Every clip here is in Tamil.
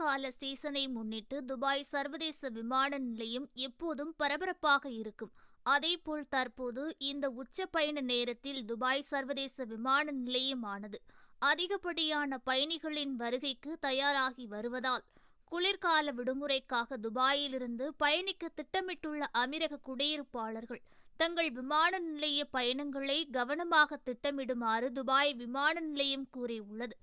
மழைக்கால சீசனை முன்னிட்டு துபாய் சர்வதேச விமான நிலையம் எப்போதும் பரபரப்பாக இருக்கும். அதேபோல் தற்போது இந்த உச்ச பயண நேரத்தில் துபாய் சர்வதேச விமான நிலையமானது அதிகப்படியான பயணிகளின் வருகைக்கு தயாராகி வருவதால் குளிர்கால விடுமுறைக்காக துபாயிலிருந்து பயணிக்க திட்டமிட்டுள்ள அமீரக குடியிருப்பாளர்கள் தங்கள் விமான நிலைய பயணங்களை கவனமாக திட்டமிடுமாறு துபாய் விமான நிலையம் கூறியுள்ளது.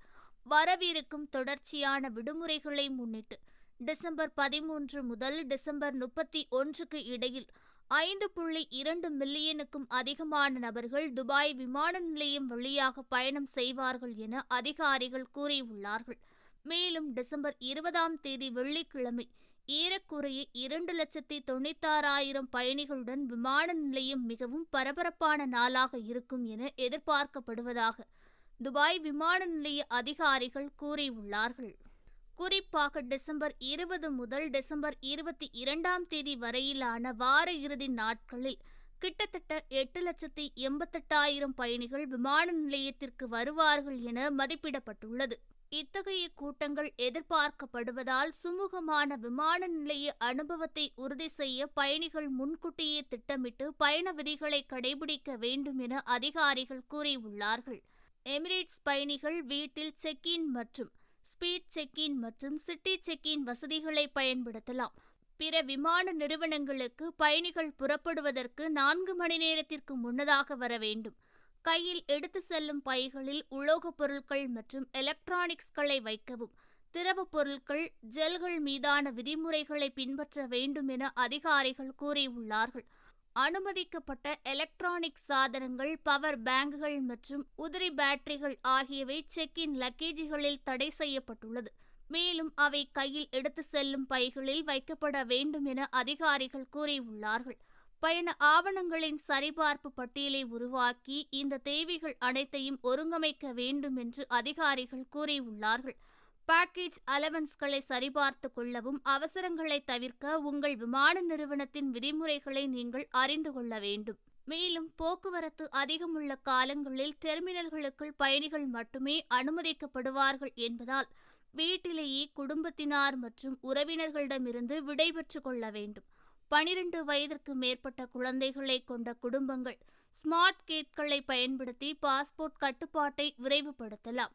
வரவிருக்கும் தொடர்ச்சியான விடுமுறைகளை முன்னிட்டு டிசம்பர் பதிமூன்று முதல் டிசம்பர் முப்பத்தி ஒன்றுக்கு இடையில் ஐந்து புள்ளி இரண்டு மில்லியனுக்கும் அதிகமான நபர்கள் துபாய் விமான நிலையம் வழியாக பயணம் செய்வார்கள் என அதிகாரிகள் கூறியுள்ளார்கள். மேலும் டிசம்பர் இருபதாம் தேதி வெள்ளிக்கிழமை ஏறக்குறைய இரண்டு லட்சத்தி தொண்ணூத்தாறாயிரம் பயணிகளுடன் விமான நிலையம் மிகவும் பரபரப்பான நாளாக இருக்கும் என எதிர்பார்க்கப்படுவதாக துபாய் விமான நிலைய அதிகாரிகள் கூறியுள்ளார்கள். குறிப்பாக டிசம்பர் இருபது முதல் டிசம்பர் இருபத்தி இரண்டாம் தேதி வரையிலான வார இறுதி நாட்களில் கிட்டத்தட்ட எட்டு லட்சத்தி எண்பத்தெட்டாயிரம் பயணிகள் விமான நிலையத்திற்கு வருவார்கள் என மதிப்பிடப்பட்டுள்ளது. இத்தகைய கூட்டங்கள் எதிர்பார்க்கப்படுவதால் சுமூகமான விமான நிலைய அனுபவத்தை உறுதி செய்ய பயணிகள் முன்கூட்டியே திட்டமிட்டு பயண விதிகளை கடைபிடிக்க வேண்டும் என அதிகாரிகள் கூறியுள்ளார்கள். எமிரேட்ஸ் பயணிகள் வீட்டில் செக்-இன் மற்றும் ஸ்பீட் செக்-இன் மற்றும் சிட்டி செக்-இன் வசதிகளை பயன்படுத்தலாம். பிற விமான நிறுவனங்களுக்கு பயணிகள் புறப்படுவதற்கு நான்கு மணி நேரத்திற்கு முன்னதாக வர வேண்டும். கையில் எடுத்து செல்லும் பைகளில் உலோகப் பொருட்கள் மற்றும் எலக்ட்ரானிக்ஸ்களை வைக்கவும் திரவப் பொருட்கள் ஜெல்கள் மீதான விதிமுறைகளை பின்பற்ற வேண்டும் என அதிகாரிகள் கூறியுள்ளார்கள். அனுமதிக்கப்பட்ட எலக்ட்ரானிக் சாதனங்கள் பவர் பேங்குகள் மற்றும் உதிரி பேட்டரிகள் ஆகியவை செக்-இன் லக்கேஜுகளில் தடை செய்யப்பட்டுள்ளது. மேலும் அவை கையில் எடுத்து செல்லும் பைகளில் வைக்கப்பட வேண்டும் என அதிகாரிகள் கூறியுள்ளார்கள். பயண ஆவணங்களின் சரிபார்ப்பு பட்டியலை உருவாக்கி இந்த தேவைகள் அனைத்தையும் ஒருங்கமைக்க வேண்டும் என்று அதிகாரிகள் கூறியுள்ளார்கள். பேக்கேஜ் அலவன்ஸ்களை சரிபார்த்து கொள்ளவும் அவசரங்களை தவிர்க்க உங்கள் விமான நிறுவனத்தின் விதிமுறைகளை நீங்கள் அறிந்து கொள்ள வேண்டும். மேலும் போக்குவரத்து அதிகமுள்ள காலங்களில் டெர்மினல்களுக்குள் பயணிகள் மட்டுமே அனுமதிக்கப்படுவார்கள் என்பதால் வீட்டிலேயே குடும்பத்தினார் மற்றும் உறவினர்களிடமிருந்து விடைபெற்று கொள்ள வேண்டும். பனிரெண்டு வயதிற்கு மேற்பட்ட குழந்தைகளை கொண்ட குடும்பங்கள் ஸ்மார்ட் கேட்களை பயன்படுத்தி பாஸ்போர்ட் கட்டுப்பாட்டை விரைவுபடுத்தலாம்.